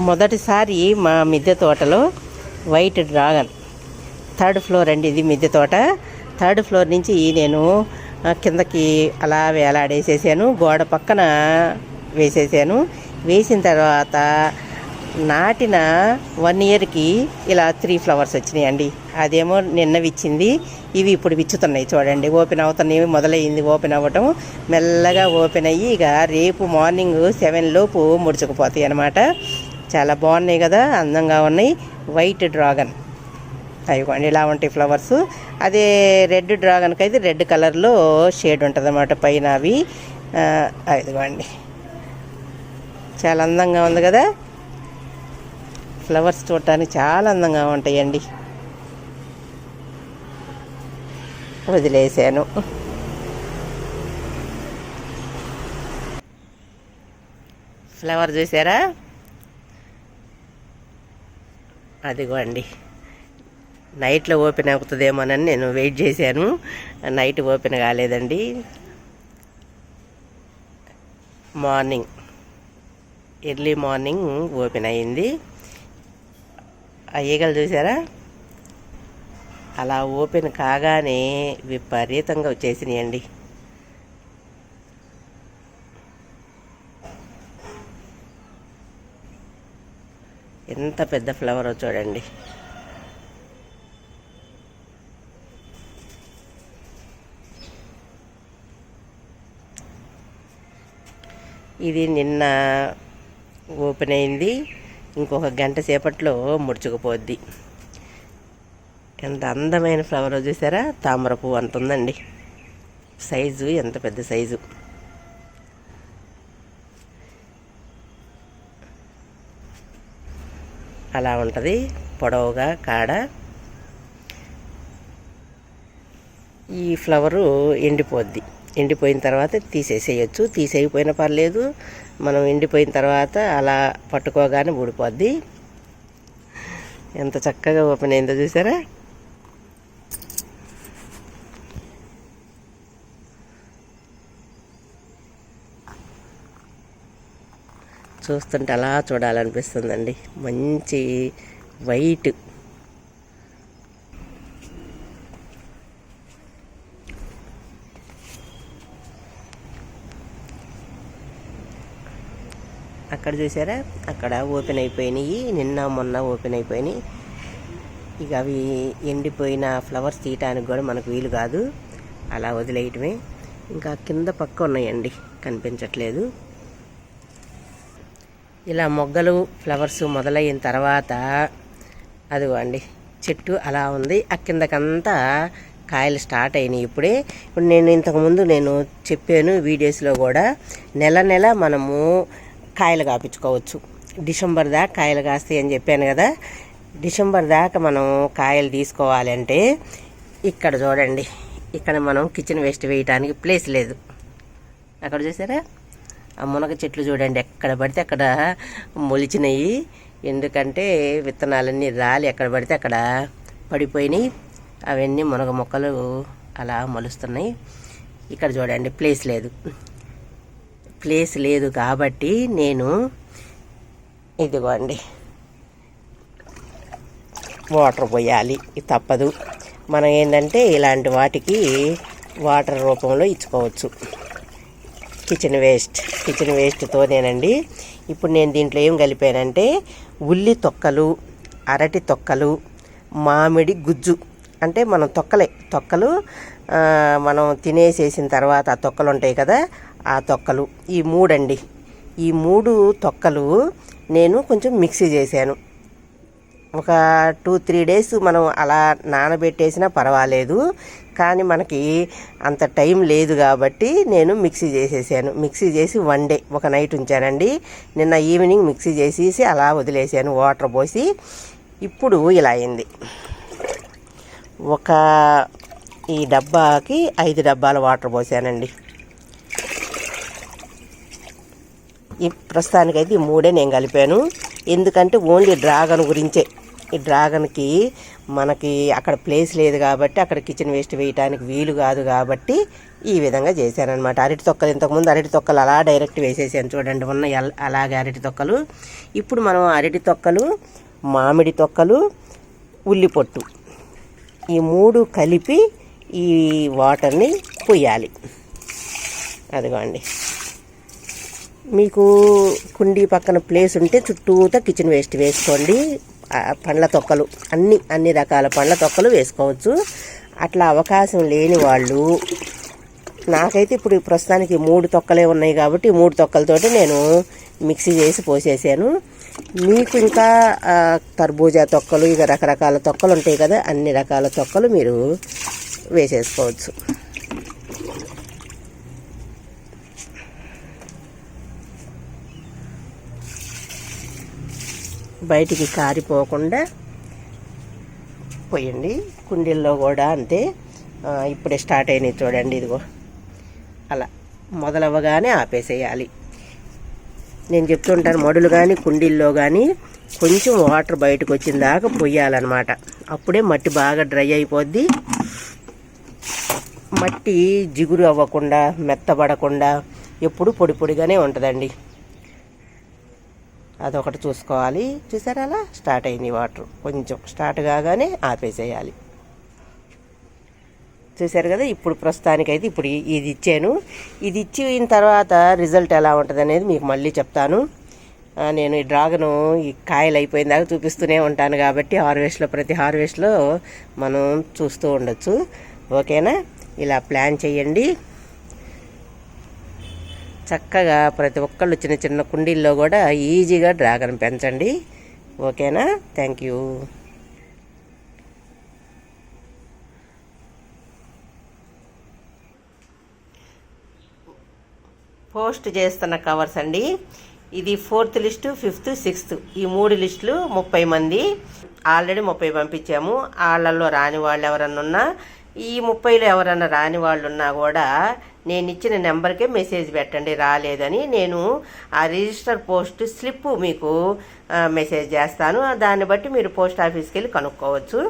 మొదటిసారి మా మిద్దె తోటలో వైట్ డ్రాగన్. థర్డ్ ఫ్లోర్ అండి ఇది మిద్దె తోట. థర్డ్ ఫ్లోర్ నుంచి నేను కిందకి అలా వేలాడేసేసాను గోడ పక్కన వేసేసాను. వేసిన తర్వాత నాటిన వన్ ఇయర్కి ఇలా త్రీ ఫ్లవర్స్ వచ్చినాయండి. అదేమో నిన్న విచ్చింది ఇవి ఇప్పుడు విచ్చుతున్నాయి చూడండి. ఓపెన్ అవుతున్నాయి మొదలయ్యింది ఓపెన్ అవ్వటం. మెల్లగా ఓపెన్ అయ్యి ఇక రేపు మార్నింగ్ సెవెన్ లోపు ముడుచుకుపోతాయి అన్నమాట. చాలా బాగున్నాయి కదా అందంగా ఉన్నాయి. వైట్ డ్రాగన్ అయ్యండి ఇలా ఉంటాయి ఫ్లవర్స్ అదే రెడ్ డ్రాగన్కి అయితే రెడ్ కలర్లో షేడ్ ఉంటుంది అన్నమాట పైన అవి. ఆ, అదిగోండి. చాలా అందంగా ఉంది కదా. ఫ్లవర్స్ చూడటానికి చాలా అందంగా ఉంటాయండి. వదిలేసాను. ఫ్లవర్ చూసారా? అదిగో అండి నైట్లో ఓపెన్ అవుతుందేమోనని నేను వెయిట్ చేశాను. నైట్ ఓపెన్ కాలేదండి. మార్నింగ్. ఎర్లీ మార్నింగ్ ఓపెన్ అయ్యింది ఆ ఈగలు చూసారా? అలా ఓపెన్ కాగానే విపరీతంగా వచ్చేసినాయండి. ఎంత పెద్ద ఫ్లవర్ చూడండి. ఇది నిన్న ఓపెన్ అయింది. ఇంకొక గంట సేపట్లో ముడుచుకుపోద్ది. ఎంత అందమైన ఫ్లవర్ చూసారా? తామర పువ్వు అంత ఉందండి. సైజు ఎంత పెద్ద సైజు. అలా ఉంటుంది. పొడవుగా కాడ. ఈ ఫ్లవరు ఎండిపోద్ది. ఎండిపోయిన తర్వాత తీసేసేయచ్చు. తీసేయకపోయినా పర్లేదు. మనం ఎండిపోయిన తర్వాత అలా పట్టుకోగానే ఊడిపోద్ది. ఎంత చక్కగా ఓపెన్ అయిందో చూసారా? చూస్తుంటే అలా చూడాలనిపిస్తుందండి. మంచి వైట్. అక్కడ చూసారా? అక్కడ ఓపెన్ అయిపోయినాయి. నిన్న మొన్న ఓపెన్ అయిపోయినాయి. ఇక అవి ఎండిపోయిన ఫ్లవర్స్ తీయటానికి కూడా మనకు వీలు కాదు. అలా వదిలేయటమే. ఇంకా కింద పక్క ఉన్నాయండి. కనిపించట్లేదు. ఇలా మొగ్గలు ఫ్లవర్స్ మొదలైన తర్వాత అదిగో అండి చెట్టు అలా ఉంది. ఆ కిందకంతా కాయలు స్టార్ట్ అయినాయి. ఇప్పుడే ఇప్పుడు నేను ఇంతకుముందు నేను చెప్పాను వీడియోస్లో కూడా నెల నెల మనము కాయలు కాపించుకోవచ్చు. డిసెంబర్ దాకా కాయలు కాస్తాయి అని చెప్పాను కదా. డిసెంబర్ దాకా మనం కాయలు తీసుకోవాలంటే ఇక్కడ చూడండి ఇక్కడ మనం కిచెన్ వేస్ట్ వేయటానికి ప్లేస్ లేదు. అక్కడ చూసారా? ఆ మునగ చెట్లు చూడండి ఎక్కడ పడితే అక్కడ మొలిచినాయి. ఎందుకంటే విత్తనాలన్నీ రాలి ఎక్కడ పడితే అక్కడ పడిపోయినాయి. అవన్నీ మునగ మొక్కలు అలా మొలుస్తున్నాయి. ఇక్కడ చూడండి ప్లేస్ లేదు. ప్లేస్ లేదు కాబట్టి నేను ఇదిగోండి. వాటర్ పోయాలి తప్పదు. మనం ఏంటంటే ఇలాంటి వాటికి వాటర్ రూపంలో ఇచ్చుకోవచ్చు. కిచెన్ వేస్ట్ కిచెన్ వేస్ట్తోనేనండి ఇప్పుడు నేను దీంట్లో ఏం కలిపానంటే ఉల్లి తొక్కలు అరటి తొక్కలు మామిడి గుజ్జు. అంటే మనం తొక్కలే. తొక్కలు మనం తినేసేసిన తర్వాత ఆ తొక్కలు ఉంటాయి కదా ఆ తొక్కలు. ఈ మూడండి. ఈ మూడు తొక్కలు నేను కొంచెం మిక్సీ చేశాను. ఒక టూ త్రీ డేస్ మనం అలా నానబెట్టేసినా పర్వాలేదు. కానీ మనకి అంత టైం లేదు కాబట్టి నేను మిక్సీ చేసేసాను. మిక్సీ చేసి వన్ డే ఒక నైట్ ఉంచానండి. నిన్న ఈవినింగ్ మిక్సీ చేసేసి అలా వదిలేసాను వాటర్ పోసి. ఇప్పుడు ఇలా అయింది. ఒక ఈ డబ్బాకి ఐదు డబ్బాల వాటర్ పోసానండి. ఈ ప్రస్తుతానికైతే ఈ మూడే నేను కలిపాను. ఎందుకంటే ఓన్లీ డ్రాగన్ గురించే. ఈ డ్రాగన్కి మనకి అక్కడ ప్లేస్ లేదు కాబట్టి అక్కడ కిచెన్ వేస్ట్ వేయటానికి వీలు కాదు కాబట్టి ఈ విధంగా చేశానమాట అరటి తొక్కలు ఇంతకుముందు అరటి తొక్కలు అలా డైరెక్ట్ వేసేసాను చూడండి ఉన్న ఎల్- అలాగే అరటి తొక్కలు. ఇప్పుడు మనం అరటి తొక్కలు మామిడి తొక్కలు ఉల్లి పొట్టు ఈ మూడు కలిపి ఈ వాటర్ని పొయ్యాలి. అదిగోండి. మీకు కుండీ పక్కన ప్లేస్ ఉంటే చుట్టూతా కిచెన్ వేస్ట్ వేసుకోండి. పండ్ల తొక్కలు. అన్ని అన్ని రకాల పండ్ల తొక్కలు వేసుకోవచ్చు. అట్లా అవకాశం లేని వాళ్ళు నాకైతే ఇప్పుడు ప్రస్తుతానికి మూడు తొక్కలే ఉన్నాయి కాబట్టి మూడు తొక్కలతోటి నేను మిక్సీ చేసి పోసేసాను. మీకు ఇంకా తర్బూజా తొక్కలు ఇక రకరకాల తొక్కలు ఉంటాయి కదా అన్ని రకాల తొక్కలు మీరు వేసేసుకోవచ్చు. బయటికి కారిపోకుండా పోయండి. కుండీల్లో కూడా అంతే. ఇప్పుడే స్టార్ట్ అయినాయి చూడండి ఇదిగో. అలా మొదలవ్వగానే ఆపేసేయాలి. నేను చెప్తుంటాను మడులు కానీ కుండీల్లో కానీ కొంచెం వాటర్ బయటకు వచ్చిన దాకా పొయ్యాలన్నమాట అప్పుడే మట్టి బాగా డ్రై అయిపోద్ది. మట్టి జిగురు అవ్వకుండా మెత్తబడకుండా ఎప్పుడు పొడి పొడిగానే ఉంటుందండి. అదొకటి చూసుకోవాలి. చూసారా అలా? స్టార్ట్ అయింది వాటర్. కొంచెం స్టార్ట్ కాగానే ఆపేసేయాలి. చూశారు కదా? ఇప్పుడు ప్రస్తుతానికైతే ఇప్పుడు ఇది ఇచ్చాను. ఇది ఇచ్చిన తర్వాత రిజల్ట్ ఎలా ఉంటుంది అనేది మీకు మళ్ళీ చెప్తాను. నేను ఈ డ్రాగను ఈ కాయలు అయిపోయిన దాకా చూపిస్తూనే ఉంటాను కాబట్టి హార్వెస్ట్లో ప్రతి హార్వెస్ట్లో మనం చూస్తూ ఉండొచ్చు. ఓకేనా? ఇలా ప్లాన్ చేయండి. చక్కగా ప్రతి ఒక్కళ్ళు చిన్న చిన్న కుండీల్లో కూడా ఈజీగా డ్రాగన్ పెంచండి. ఓకేనా? Thank you. పోస్ట్ చేస్తున్న కవర్స్ అండి. ఇది ఫోర్త్ లిస్టు ఫిఫ్త్ సిక్స్త్. ఈ మూడు లిస్టులు ముప్పై మంది. ఆల్రెడీ ముప్పై పంపించాము. వాళ్ళల్లో రాని వాళ్ళు ఎవరన్నా ఉన్నా ఈ ముప్పైలో ఎవరన్నా రాని వాళ్ళు ఉన్నా కూడా నేను ఇచ్చిన నెంబర్కే మెసేజ్ పెట్టండి రాలేదని నేను ఆ రిజిస్టర్ పోస్ట్ స్లిప్ మీకు మెసేజ్ చేస్తాను. దాన్ని బట్టి మీరు పోస్ట్ ఆఫీస్కి వెళ్ళి కనుక్కోవచ్చు.